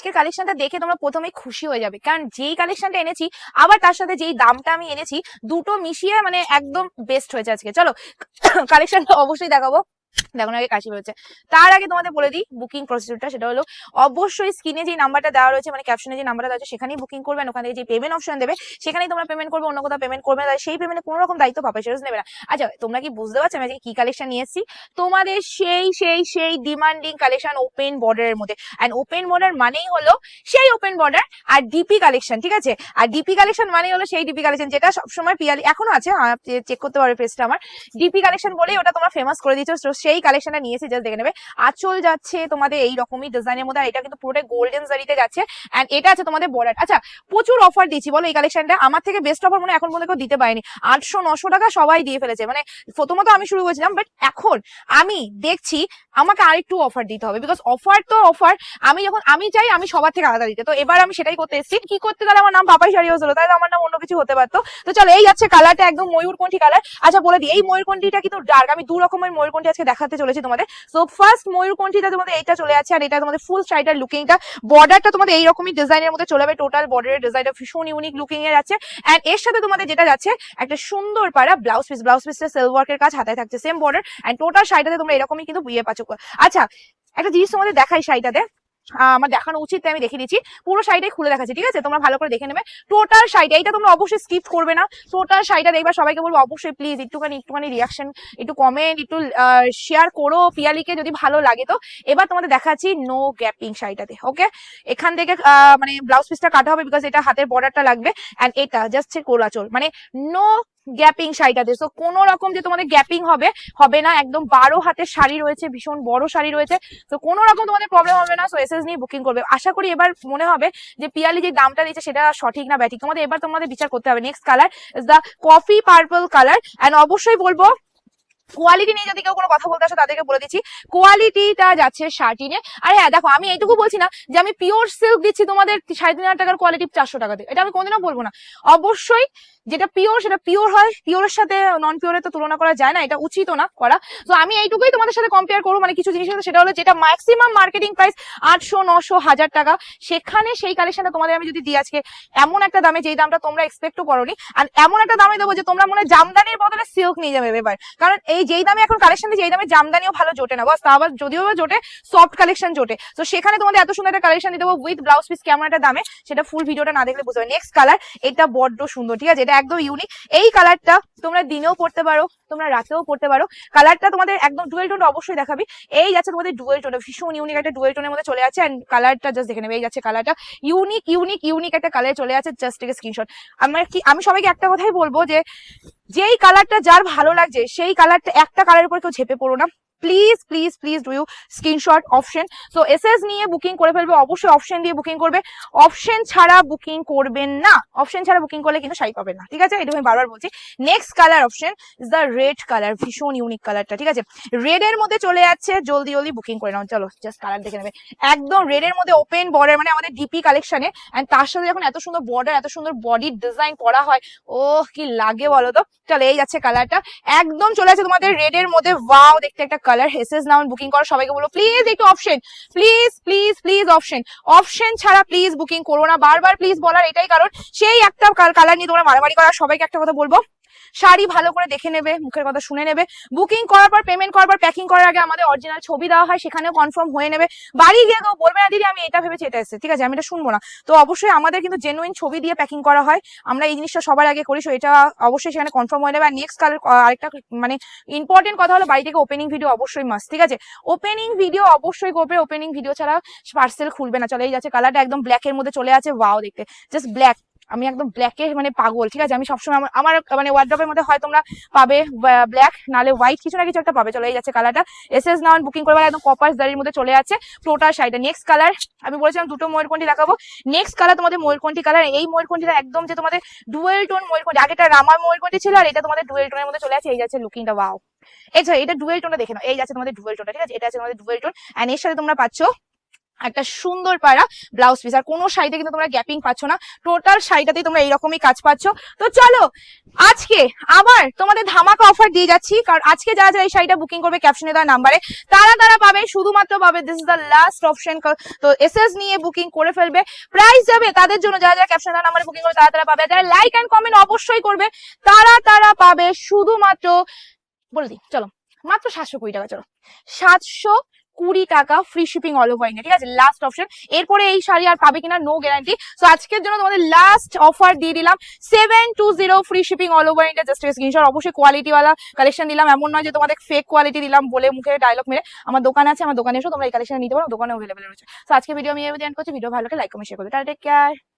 আজকের কালেকশনটা দেখে তোমরা প্রথমে খুশি হয়ে যাবে। কারণ যেই কালেকশনটা এনেছি, আবার তার সাথে যেই দামটা আমি এনেছি, দুটো মিশিয়ে মানে একদম বেস্ট হয়েছে আজকে। চলো কালেকশনটা অবশ্যই দেখাবো। দেখুন আগে কাশি হয়েছে। তার আগে তোমাদের বলে দিই বুকিং প্রসিডিউরটা সেটা হলো অবশ্যই স্ক্রিনে যে নাম্বারটা দেওয়া রয়েছে মানে ক্যাপশনে যে নাম্বারটা দেওয়া আছে সেখানেই বুকিং করবেন ওখানে যে পেমেন্ট অপশন দেবে, সেখানেই তোমরা পেমেন্ট করবে, অন্য কোথাও পেমেন্ট করবে সেই পেমেন্টে কোনো রকম দায়িত্ব পাবে সেরস নেবে না। আচ্ছা তোমরা কি বুঝতে পারছ আমি আজকে কি কালেকশন নিয়ে এসেছি? তোমাদের সেই সেই সেই ডিমান্ডিং কালেকশন ওপেন বর্ডারের মধ্যে। অ্যান্ড ওপেন বর্ডার মানেই হলো সেই ওপেন বর্ডার আর ডিপি কালেকশন ঠিক আছে? আর ডিপি কালেকশন মানেই হলো সেই ডিপি কালেকশন যেটা সবসময় পিয়ালি, এখনও আছে চেক করতে পারবে পেজটা আমার। ডিপি কালেকশন বলেই ওটা তোমরা ফেমাস করে দিয়েছ তো সেই কালেকশনটা নিয়েছি জাস্ট দেখে নেবে। আঁচল যাচ্ছে তোমাদের এই রকমই ডিজাইনের মধ্যে এটা কিন্তু পুরোটাই গোল্ডেন জারিতে যাচ্ছে। এন্ড এটা আছে তোমাদের বর্ডার আচ্ছা প্রচুর অফার দিচ্ছি বলো এই কালেকশনটা আমার থেকে বেস্ট অফার মনে এখন পর্যন্ত দিতে পারেনি। আটশো, নশো টাকা সবাই দিয়ে ফেলেছে। মানে প্রথমত আমি শুরু করেছিলাম বাট এখন আমি দেখছি আমাকে আরেকটু অফার দিতে হবে। বিকজ অফার তো অফার আমি যখন, আমি চাই আমি সবার থেকে আলাদা দিতে। তো এবার আমি সেটাই করতে এসেছি। কি করতে তাহলে আমার নাম পাপাই শাড়ি হয়েছিল তাহলে আমার নাম অন্য কিছু হতে পারতো। তো চলো, এই যাচ্ছে কালারটা একদম ময়ূরকণ্ঠী কালার আচ্ছা বলে দিই, এই ময়ূরকণ্ঠীটা কিন্তু ডার্ক আমি দু রকমের ময়ূরকণ্ঠী আজকে দেখাতে চলেছি তোমাদের। সো ফার্স্ট ময়ূরকণ্ঠীটা তোমাদের এইটা চলে আছে আর এটা তোমাদের ফুল স্ট্রাইটার লুকিংটা বর্ডারটা তোমাদের এইরকমই ডিজাইনের মধ্যে চলে যাবে। টোটাল বর্ডারের ডিজাইনটা ভীষণ ইউনিক লুকিং এর আছে। অ্যান্ড এর সাথে তোমাদের যেটা যাচ্ছে, একটা সুন্দর পাড়া ব্লাউজ পিস ব্লাউজ পিসটা সেলফ ওয়ার্কের কাজ হাতে থাকছে সেম বর্ডার অ্যান্ড টোটাল শাড়িটাতে তোমরা এরকমই কিন্তু বিয়ে পাচ্ছ। আচ্ছা একটা জিনিস তোমাদের দেখাই শাড়িটাতে আমার দেখানো উচিত, আমি দেখে দিচ্ছি। পুরো শাড়িটাই খুলে দেখাচ্ছি, ঠিক আছে? তোমরা ভালো করে দেখে নেবে। টোটাল শাড়িটা, এইটা তোমরা অবশ্যই স্কিপ করবে না। টোটাল শাড়িটা দেখবা, সবাইকে বলব, অবশ্যই প্লিজ একটুখানি একটুখানি রিয়াকশন একটু কমেন্ট একটু শেয়ার করো পিয়ালিকে যদি ভালো লাগে তো। এবার তোমাদের দেখাচ্ছি নো গ্যাপিং শাড়িটাতে ওকে এখান থেকে মানে ব্লাউজ পিসটা কাটা হবে বিকজ এটা হাতের বর্ডারটা লাগবে। এন্ড এটা জাস্ট কোলাচল মানে নো গ্যাপিং শাড়িটাতে সো কোনো রকম যে তোমাদের গ্যাপিং হবে হবে না। একদম বারো হাতের শাড়ি রয়েছে, ভীষণ বড় শাড়ি রয়েছে। তো কোনো রকম তোমাদের প্রবলেম হবে না। সো এসএস নিয়ে বুকিং করবে। আশা করি এবার মনে হবে যে পিয়ালি যে দামটা দিচ্ছে সেটা সঠিক না ব্যাটিক। তোমাদের এবার তোমাদের বিচার করতে হবে। Next colour is the coffee purple colour and অবশ্যই বলব কোয়ালিটি নিয়ে যদি কেউ কোনো কথা বলতে আসো, তাদেরকে বলে দিচ্ছি কোয়ালিটিটা যাচ্ছে শার্টিনে আর হ্যাঁ দেখো, আমি এইটুকু বলছি না যে আমি পিওর সিল্ক দিচ্ছি তোমাদের সাড়ে তিন হাজার টাকার কোয়ালিটি চারশো টাকা দিয়ে। এটা আমি কোনোদিনও বলব না। অবশ্যই যেটা পিওর সেটা পিওর হয়। পিওরের সাথে নন পিওরের তো তুলনা করা যায় না, এটা উচিত না করা। তো আমি এইটুকুই তোমাদের সাথে কম্পেয়ার করব। মানে কিছু জিনিসের সাথে সেটা হলো যেটা ম্যাক্সিমাম মার্কেটিং প্রাইস আটশো, নশো, হাজার টাকা। সেখানে সেই কালেকশনটা তোমাদের আমি যদি দিই আজকে, এমন একটা দামে যেই দামটা তোমরা এক্সপেক্টও করোনি আর এমন একটা দামে দেবো যে তোমরা মনে জামদানির বদলে সিল্ক নিয়ে যাবে এবার। কারণ এই যেই দামে এখন কালেকশন এই দামে জামদানিও ভালো জোটে না বাস আবার যদিও বা জোটে সফট কালেকশন জোটে। তো সেখানে তোমাদের এত সুন্দর একটা কালেকশন দিতে উইথ ব্লাউজ পিস কেমন একটা দামে, সেটা ফুল ভিডিওটা না দেখলে বুঝতে হবে নেক্সট কালার এটা বড্ড সুন্দর, ঠিক আছে? এটা একদম ইউনিক এই কালারটা তোমরা দিনেও পড়তে পারো, তোমরা রাতেও পড়তে পারো। কালারটা তোমাদের একদম ডুয়েল টোন অবশ্যই দেখাবি। এই যাচ্ছে তোমাদের ডুয়েল টোন ভীষণ ইউনিক একটা ডুয়েল টোনের মধ্যে চলে আছে এন্ড কালারটা জাস্ট দেখে নেবে, এই যাচ্ছে কালারটা ইউনিক ইউনিক ইউনিক একটা কালার চলে আছে জাস্ট থেকে স্ক্রিনশট আমার কি, আমি সবাইকে একটা কথাই বলব যে যেই কালারটা যার ভালো লাগছে সেই কালারটা একটা কালারের উপর কেউ ঝেপে পড়ো না। Please please please do you screenshot option so S S নিয়ে বুকিং করে ফেলবে, অবশ্যই অপশন দিয়ে বুকিং করবে। অপশন ছাড়া বুকিং করবেন না। অপশন ছাড়া বুকিং করলে কিন্তু শাড়ি পাবেন না, ঠিক আছে? এটা আমি বারবার বলছি। Next color option is the red color ভীষণ ইউনিক কালারটা ঠিক আছে? রেড এর মধ্যে চলে যাচ্ছে, জলদি জলদি বুকিং করে নাও। চলো জাস্ট কালার দেখে নেবে। একদম রেড এর মধ্যে ওপেন বর্ডার মানে আমাদের ডিপি কালেকশনে এন্ড তার সাথে যখন এত সুন্দর বর্ডার এত সুন্দর বডির ডিজাইন করা হয় ও কি লাগে বলো তো? চলো, এই যাচ্ছে কালারটা একদম চলে আছে তোমাদের রেড এর মধ্যে। ওয়াও দেখতে একটা কালার হেসেস নাউন বুকিং করো, সবাইকে বলো প্লিজ একটু option please please please option option ছাড়া প্লিজ বুকিং করো না, বারবার প্লিজ বলার এটাই কারণ, সেই একটা কালার নিয়ে তোমরা মারামারি করার সবাইকে একটা কথা বলব। শাড়ি ভালো করে দেখে নেবে, মুখের কথা শুনে নেবে। বুকিং করার পর পেমেন্ট করার পর প্যাকিং করার আগে আমাদের অরিজিনাল ছবি দেওয়া হয়, সেখানেও কনফার্ম হয়ে নেবে। বাড়ি গিয়ে কেউ বলবে না, দিদি, আমি এটা ভেবেছি, এটা এসেছে। ঠিক আছে, আমি এটা শুনব না। তো অবশ্যই আমাদের কিন্তু জেনুইন ছবি দিয়ে প্যাকিং করা হয়। আমরা এই জিনিসটা সবার আগে করি সো এটা অবশ্যই সেখানে কনফার্ম হয়ে নেবে। আর নেক্সট কালার আরেকটা মানে ইম্পর্টেন্ট কথা হলো, বাড়ি থেকে ওপেনিং ভিডিও অবশ্যই মাস্ট ঠিক আছে? ওপেনিং ভিডিও অবশ্যই করবে ওপেনিং ভিডিও ছাড়া পার্সেল খুলবে না। চলে, এই যাচ্ছে কালারটা একদম ব্ল্যাক এর মধ্যে চলে আছে। ওয়াও দেখতে। জাস্ট ব্ল্যাক আমি একদম ব্ল্যাকে মানে পাগল, ঠিক আছে? আমি সবসময় আমার আমার মানে ওয়ার্ড্রপের মধ্যে হয় তোমরা পাবে ব্ল্যাক নালে হোয়াইট কিছু না কিছু একটা পাবে। চলে যাচ্ছে কালারটা এস এস নাউন বুকিং করবে একদম কপার দাড়ির মধ্যে চলে আছে টোটাল শাড়িটা। নেক্সট কালার আমি বলেছিলাম দুটো ময়ূরকণ্ঠী দেখাবো। নেক্সট কালার তোমাদের ময়ূরকণ্ঠী কালার এই ময়ূরকণ্ঠীটা একদম যে তোমাদের ডুয়েল টোন ময়ূরকণ্ঠী আগেটা রামার ময়ূরকণ্ঠী ছিল আর এটা তোমাদের ডুয়েল টোনের মধ্যে চলে আছে। এই যাচ্ছে লুকিংটা ওয়াও এই এটা ডুয়েল টোনটা দেখে নাও। এই যাচ্ছে তোমাদের ডুয়েল টোনটা ঠিক আছে? এটা আছে তোমাদের ডুয়েল টোন এন্ড এর সাথে তোমরা পাচ্ছ একটা সুন্দর পাড়া ব্লাউজ পিস আর কোনো শাড়িতে কিন্তু তোমরা গ্যাপিং পাচ্ছ না। টোটাল শাড়িটাতেই তোমরা এইরকমই কাজ পাচ্ছ। তো চলো, আজকে আবার তোমাদের ধামাকা অফার দিয়ে যাচ্ছি। কারণ আজকে যারা যারা এই শাড়িটা বুকিং করবে ক্যাপশনে দেওয়া নাম্বারে তারা তারা পাবে। শুধুমাত্র পাবে this is the last option তো এসএস নিয়ে বুকিং করে ফেলবে। প্রাইস যাবে তাদের জন্য। যারা যারা ক্যাপশনে দেওয়া নাম্বারে বুকিং করবে, তারা তারা পাবে। যারা লাইক অ্যান্ড কমেন্ট অবশ্যই করবে, তারা তারা পাবে শুধুমাত্র, বলে দিই, চলো, মাত্র সাতশো কুড়ি টাকা, চলো। সাতশো কুড়ি টাকা free shipping all over India ঠিক আছে? লাস্ট অপশন এরপরে এই শাড়ি আর পাবে কিনা নো গ্যারান্টি সো আজকের জন্য তোমাদের লাস্ট অফার দিয়ে দিলাম seven two zero free shipping all over India just screenshot অবশ্যই কোয়ালিটিওয়ালা কালেকশন দিলাম। এমন নয় যে তোমাদের ফেক কোয়ালিটি দিলাম বলে মুখে ডায়লগ মেরে। আমার দোকান আছে, আমার দোকানে এসো, তোমরা এই কালেকশন নিতে পারো দোকানে অ্যাভেলেবেল রয়েছে। সো আজকে ভিডিও আমি এভাবে করছি। ভিডিও ভালো লাগে লাইক কমেন্ট শেয়ার করবে। Take care